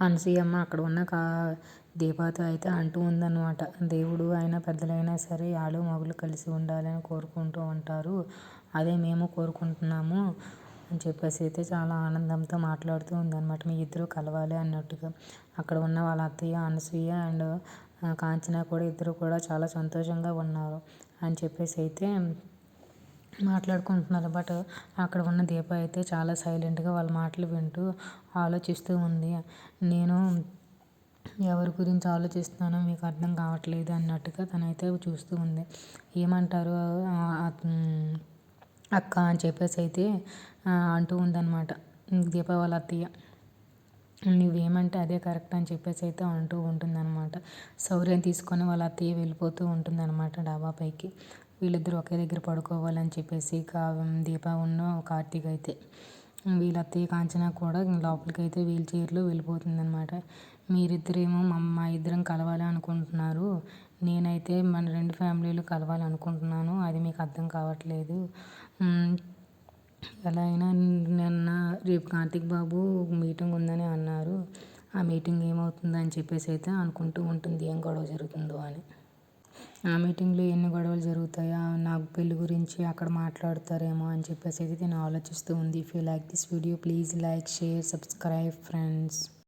అనసూయమ్మ అక్కడ ఉన్న కా దీపాతో అయితే అంటూ ఉందన్నమాట. దేవుడు అయినా పెద్దలైనా సరే ఆలు మగులు కలిసి ఉండాలని కోరుకుంటూ ఉంటారు. అదే మేము కోరుకుంటున్నాము అని చెప్పేసి అయితే చాలా ఆనందంతో మాట్లాడుతూ ఉందన్నమాట. మీ ఇద్దరు కలవాలి అన్నట్టుగా. అక్కడ ఉన్న వాళ్ళ అత్తయ్య అనసూయ అండ్ కాంచన కూడా ఇద్దరు కూడా చాలా సంతోషంగా ఉన్నారు అని చెప్పేసి అయితే మాట్లాడుకుంటున్నారు. బట్ అక్కడ ఉన్న దీప అయితే చాలా సైలెంట్గా వాళ్ళ మాటలు వింటూ ఆలోచిస్తూ ఉంది. నేను ఎవరి గురించి ఆలోచిస్తున్నానో మీకు అర్థం కావట్లేదు అన్నట్టుగా తనైతే చూస్తూ ఉంది. ఏమంటారు? అక్క అని చెప్పేసి అయితే అంటూ ఉందన్నమాట. దీప వాళ్ళ అత్తయ్య. నువ్వేమంటే అదే కరెక్ట్ అని చెప్పేసి అయితే అంటూ ఉంటుందన్నమాట. సౌర్యం తీసుకొని వాళ్ళ అత్తయ్య వెళ్ళిపోతూ ఉంటుందన్నమాట డాబా పైకి. వీళ్ళిద్దరూ ఒకే దగ్గర పడుకోవాలని చెప్పేసి కా దీప ఉన్న కార్తీక్ అయితే వీళ్ళ అత్తయ్య కాంచన కూడా లోపలికి అయితే వీల్ చైర్లో వెళ్ళిపోతుందనమాట మీరిద్దరేమో మా ఇద్దరం కలవాలి అనుకుంటున్నారు నేనైతే మన రెండు ఫ్యామిలీలు కలవాలి అనుకుంటున్నాను అది మీకు అర్థం కావట్లేదు. ఎలా అయినా నిన్న రేపు కార్తీక్ బాబు మీటింగ్ ఉందని అన్నారు. ఆ మీటింగ్ ఏమవుతుందని చెప్పేసి అయితే అనుకుంటూ ఉంటుంది. ఏం గొడవ జరుగుతుందో అని. ఆ మీటింగ్లో ఎన్ని గొడవలు జరుగుతాయా? నాకు పెళ్ళి గురించి అక్కడ మాట్లాడతారేమో అని చెప్పేసి అయితే నేను ఆలోచిస్తూ ఉంది. If you like this video please like share subscribe friends